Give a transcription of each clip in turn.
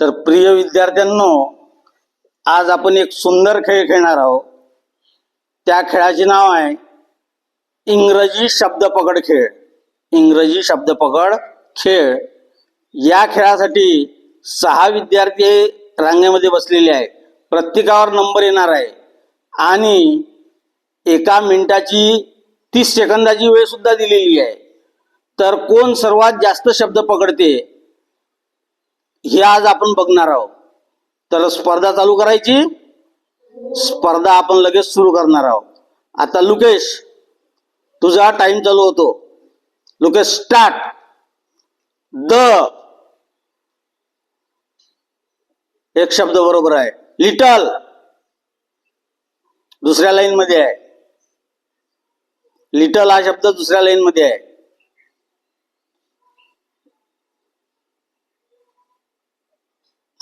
तर प्रिय विद्यार्थ्यांनो आज आपण एक सुंदर खेळ खेळणार आहोत. त्या खेळाचे नाव आहे इंग्रजी शब्दपकड खेळ. इंग्रजी शब्दपकड खेळ. या खेळासाठी सहा विद्यार्थी रांगेमध्ये बसलेले आहेत. प्रत्येकावर नंबर येणार आहे. आणि एका मिनिटाची तीस सेकंदाची वेळ सुद्धा दिलेली आहे. तर कोण सर्वात जास्त शब्द पकडते? हे आज आपण बघणार आहोत. तर स्पर्धा चालू करायची. स्पर्धा आपण लगेच सुरू करणार आहोत. आता लुकेश तुझा टाइम चालू होतो. लुकेश स्टार्ट द. एक शब्द बरोबर आहे. लिटल. दुसऱ्या लाईन मध्ये आहे. लिटल हा शब्द दुसऱ्या लाईन मध्ये आहे.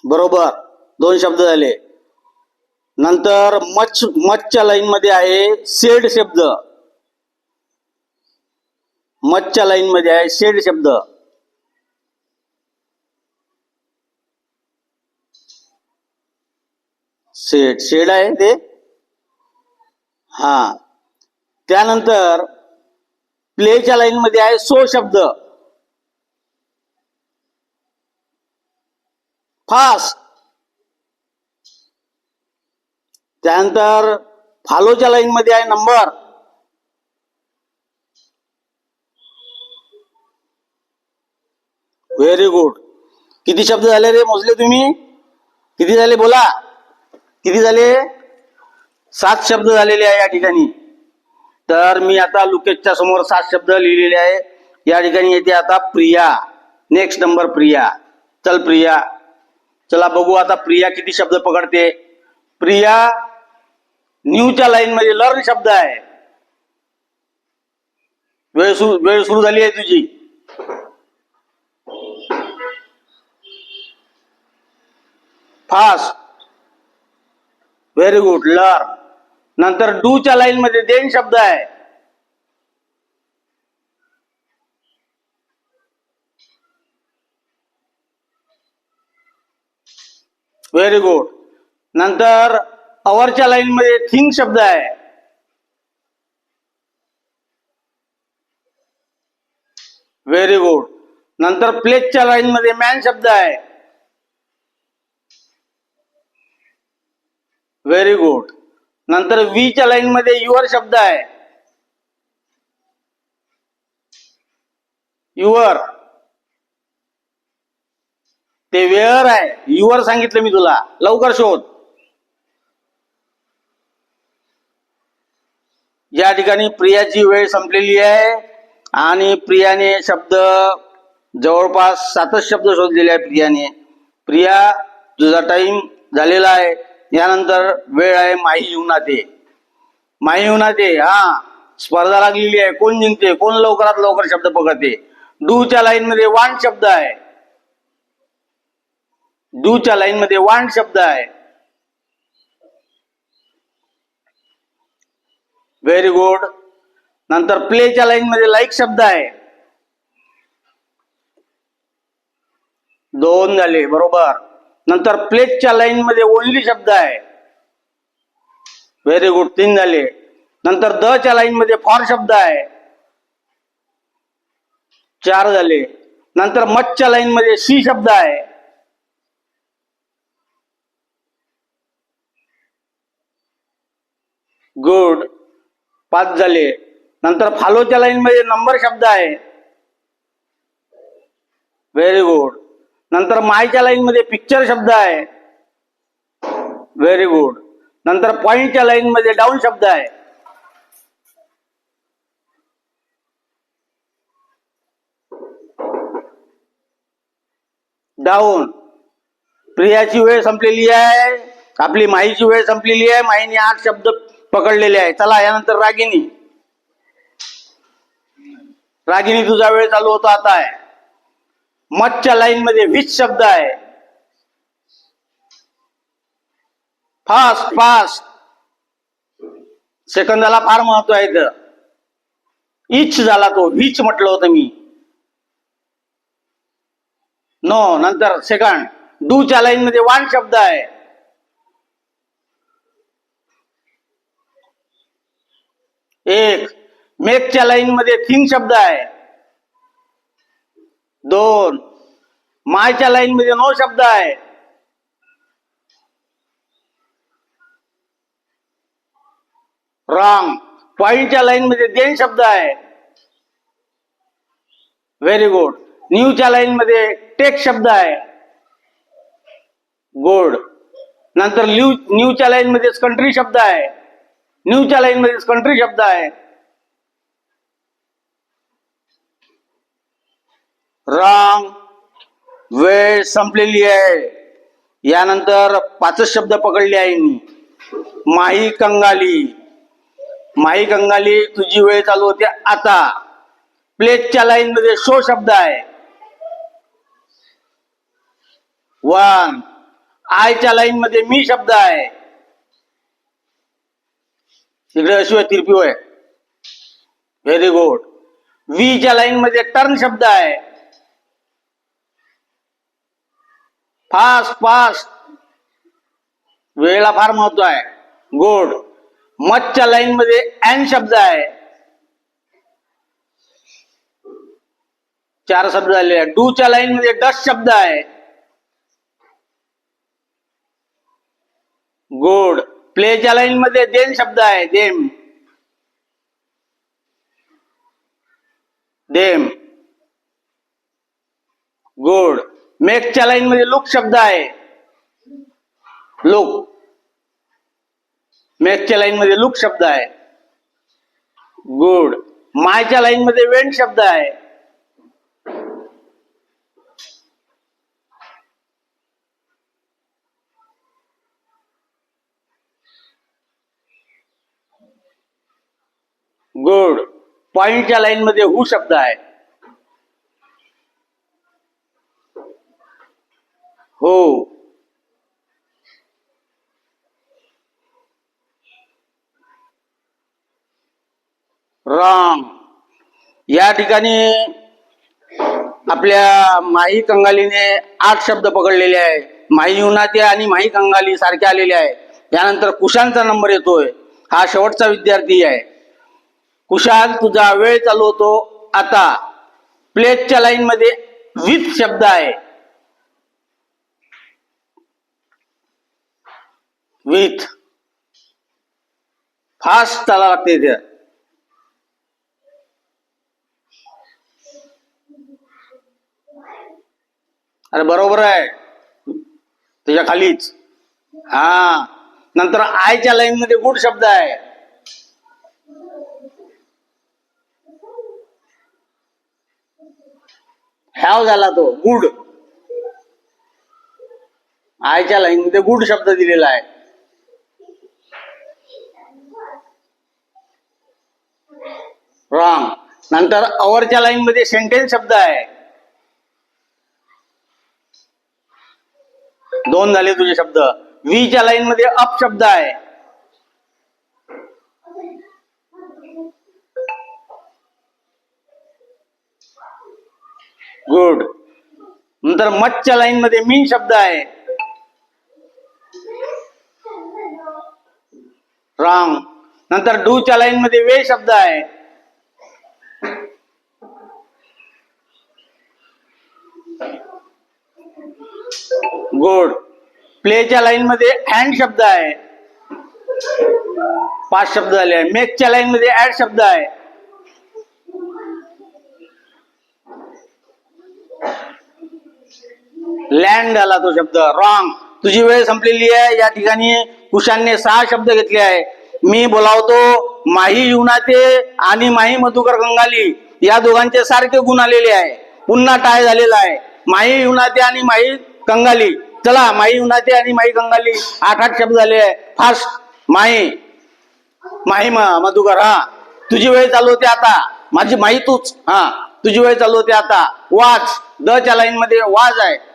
बरोबर. दोन शब्द झाले. नंतर मच मच्छच्या लाईन मध्ये आहे शेड शब्द. मच्छच्या लाईन मध्ये आहे शेड शब्द. शेड शेड आहे ते? हा. त्यानंतर प्लेच्या लाईन मध्ये आहे सो शब्द. फास्ट त्यानंतर फालोच्या लाईन मध्ये आहे नंबर. व्हेरी गुड किती शब्द झाले रे मोजले तुम्ही? किती झाले बोला? किती झाले? सात शब्द झालेले आहे या ठिकाणी. तर मी आता लुकेशच्या समोर सात शब्द लिहिलेले आहे. या ठिकाणी येते आता प्रिया. Next number Priya. चल प्रिया. चला बघू आता प्रिया किती शब्द पकडते. प्रिया न्यूच्या लाईन मध्ये लर्न शब्द आहे. वेळ सुरू वेळ सुरू झाली आहे तुझी. फास्ट व्हेरी गुड लर्न नंतर डूच्या लाईन मध्ये देन शब्द आहे. व्हेरी गुड नंतर अवरच्या लाईन मध्ये थिंग शब्द आहे. व्हेरी गुड नंतर प्लेसच्या लाईन मध्ये मॅन शब्द आहे. व्हेरी गुड नंतर वीच्या लाईन मध्ये युअर शब्द आहे. युअर ते वेअर आहे. युवर सांगितलं मी तुला. लवकर शोध. या ठिकाणी प्रियाची वेळ संपलेली आहे आणि प्रियाने शब्द जवळपास सातच शब्द शोधलेले आहे प्रियाने. प्रिया तुझा टाइम झालेला आहे. यानंतर वेळ आहे माही युनाते माही युनाते हा. स्पर्धा लागलेली आहे. कोण जिंकते? कोण लवकरात लवकर शब्द पकडते? डूच्या लाईन मध्ये वाण शब्द आहे. डूच्या लाईन मध्ये वाण शब्द आहे. व्हेरी गुड नंतर प्लेच्या लाईन मध्ये लाईक शब्द आहे. दोन झाले बरोबर. नंतर प्लेटच्या लाईन मध्ये ओनली शब्द आहे. व्हेरी गुड तीन झाले. नंतर द च्या लाईन मध्ये फॉर शब्द आहे. चार झाले. नंतर मच्छच्या लाईन मध्ये सी शब्द आहे. गुड. पाच झाले. नंतर फालोच्या लाईन मध्ये नंबर शब्द आहे. व्हेरी गुड नंतर मायच्या लाईन मध्ये पिक्चर शब्द आहे. व्हेरी गुड नंतर पॉइंटच्या लाईन मध्ये डाऊन शब्द आहे. डाऊन प्रियाची वेळ संपलेली आहे. आपली माहीची वेळ संपलेली आहे. माहीने आठ शब्द पकडलेले आहे. चला यानंतर रागिनी. रागिनी तुझा वेळ चालू होता आता आहे. मचच्या लाईन मध्ये वीस शब्द आहे. फास्ट फास्ट सेकंदाला फार महत्त्व आहे तर इच झाला तो. विच म्हटलं होतं मी. नो नंतर सेकंड डूच्या लाईन मध्ये वान शब्द आहे. एक मेकच्या लाईन मध्ये थिंग शब्द आहे. दोन, मायच्या लाईन मध्ये नो शब्द आहे. रॉंग पॉइंटच्या लाईन मध्ये देन शब्द आहे. व्हेरी गुड, न्यूच्या लाईन मध्ये टेक शब्द आहे. गुड, नंतर न्यू, न्यूच्या लाईन मध्येच कंट्री शब्द आहे. न्यूच्या लाईन मध्ये कंट्री शब्द आहे. रॉंग वेळ संपलेली आहे. यानंतर पाचच शब्द पकडले आहे मी माही कंगाली. माही कंगाली तुझी वेळ चालू होते आता. प्लेटच्या लाईन मध्ये शो शब्द आहे. वन आयच्या लाईन मध्ये मी शब्द आहे. आहे तिरपी होय व्हेरी गुड मध्ये टर्न शब्द आहे फास्ट फास्ट वेळेला फार महत्व आहे गुड मचच्या लाईन मध्ये एन शब्द आहे चार शब्द झाले डूच्या लाईन मध्ये डस शब्द आहे गुड प्लेच्या लाईन मध्ये देन शब्द आहे देम देम। गुड। मेकच्या लाईन मध्ये लुक शब्द आहे लुक मेकच्या लाईन मध्ये लुक शब्द आहे गुड मायच्या लाईन मध्ये वेंट शब्द आहे गुड. पॉइंटच्या लाईन मध्ये हु शब्द आहे. हो. रॉंग या ठिकाणी आपल्या माही कंगालीने आठ शब्द पकडलेले आहे. माही युनाते आणि माही कंगाली सारखे आलेले आहे. त्यानंतर कुशांचा नंबर येतोय. हा शेवटचा विद्यार्थी आहे. कुशाल तुझा वेळ चालू होतो. आता प्लेटच्या लाईन मध्ये विथ शब्द आहे. विथ फास्ट चाला लागते इथे. अरे बरोबर आहे. त्याच्या खालीच. हा. नंतर आयच्या लाईन मध्ये गुड शब्द आहे. हॅव झाला तो गुड. आयच्या लाईन मध्ये गुड शब्द दिलेला आहे. रॉंग नंतर अवरच्या लाईन मध्ये सेंटेन्स शब्द आहे. दोन झाले तुझे शब्द. वीच्या लाईन मध्ये अप शब्द आहे. गुड नंतर मच्छच्या लाईन मध्ये मीन शब्द आहे. रॉंग नंतर डूच्या लाईन मध्ये वे शब्द आहे. गुड प्लेच्या लाईन मध्ये हँड शब्द आहे. पाच शब्द झाले. मेकच्या लाईन मध्ये ऍड शब्द आहे. लँड झाला तो शब्द. रॉंग तुझी वेळ संपलेली आहे. या ठिकाणी कुशांनी सहा शब्द घेतले आहे. मी बोलावतो माही युनाते आणि माही मधुकर गंगाली. या दोघांचे सारखे गुण आलेले आहे. पुन्हा टाय झालेला आहे. माही युनाते आणि माही कंगाली चला माही युनाते आणि माही कंगाली आठ आठ शब्द झाले आहे. फास्ट माही. माही म- मधुकर हा. तुझी वेळ चालू होते आता. माझी माही तूच हा. तुझी वेळ चालू होते आता. वाच. द च्या लाईन मध्ये वाज आहे.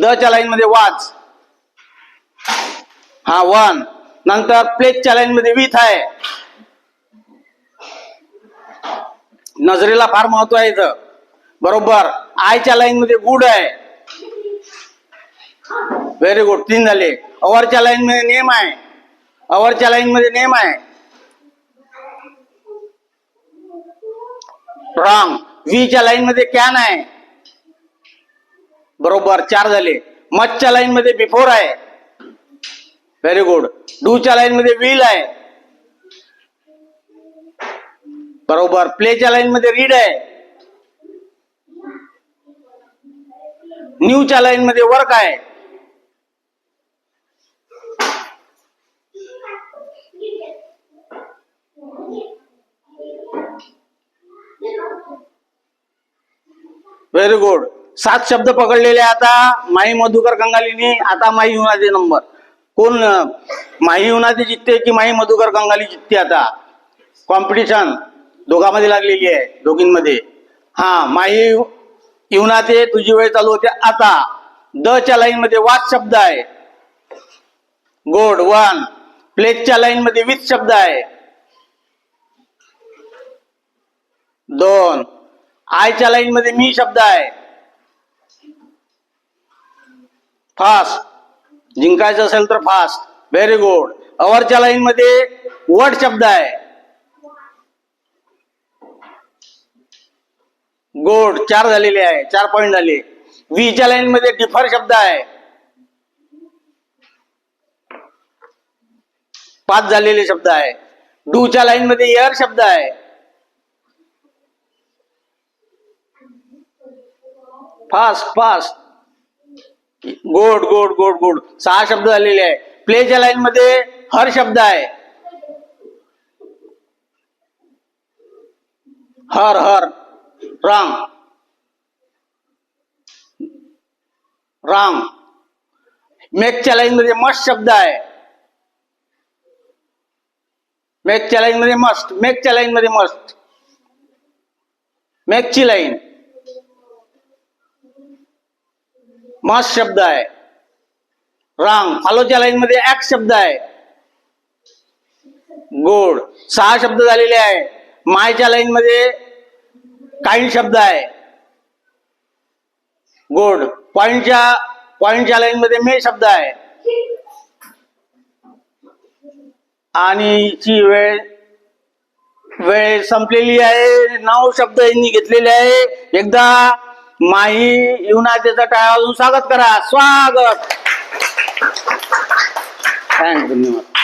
द च्या लाईन मध्ये वाच हा वन नंतर प्लेटच्या लाईन मध्ये विथ आहे. नजरेला फार महत्त्व आहे इथं. बरोबर. आयच्या लाईन मध्ये गुड आहे. व्हेरी गुड तीन झाले. अवरच्या लाईन मध्ये नेम आहे. अवरच्या लाईन मध्ये नेम आहे. रॉंग वीच्या लाईन मध्ये कॅन आहे. बरोबर चार झाले. मचच्या लाईन मध्ये बिफोर आहे. व्हेरी गुड डूच्या लाईन मध्ये विल आहे. बरोबर. प्लेच्या लाईन मध्ये रीड आहे. न्यूच्या लाईन मध्ये वर्क आहे. व्हेरी गुड सात शब्द पकडलेले आता माई मधुकर कंगालीने आता माई युनाचे नंबर. कोण माही माई युनाचे जितते की माई मधुकर कंगाली जितते आता? कॉम्पिटिशन दोघांमध्ये लागलेली आहे दोघींमध्ये. हा माई युनाते तुझी वेळ चालू होते आता. द च्या लाईन मध्ये वाच शब्द आहे. गोड वन. प्लेटच्या लाईन मध्ये विथ शब्द आहे. दोन. आयच्या लाईन मध्ये मी शब्द आहे. फास्ट. जिंकायचं असेल तर फास्ट. व्हेरी गुड अवरच्या लाईन मध्ये वट शब्द आहे. गोड चार झालेले आहे. चार पॉइंट झाले. वीच्या लाईन मध्ये डिफर शब्द आहे. पाच झालेले शब्द आहे. डूच्या लाईन मध्ये एअर शब्द आहे. फास्ट फास्ट गोड गोड गोड गोड. सहा शब्द झालेले आहे. प्लेच्या लाईन मध्ये हर शब्द आहे. हर हर. रांग रांग मेकच्या लाईन मध्ये मस्ट शब्द आहे. मेकच्या लाईन मध्ये मस्ट मेकच्या लाईन मध्ये मस्ट मेकची लाईन मास शब्द आहे. रांग फॉलोच्या लाईन मध्ये ऍक शब्द आहे. गोड सहा शब्द झालेले आहे. मायच्या लाईन मध्ये काही शब्द आहे. गोड पॉइंटच्या पॉइंटच्या लाईन मध्ये मे शब्द आहे. आणि ची वेळ वेळ संपलेली आहे. नऊ शब्द यांनी घेतलेले आहे. एकदा माही युनातेचा टाळा वाजून स्वागत करा. स्वागत. धन्यवाद.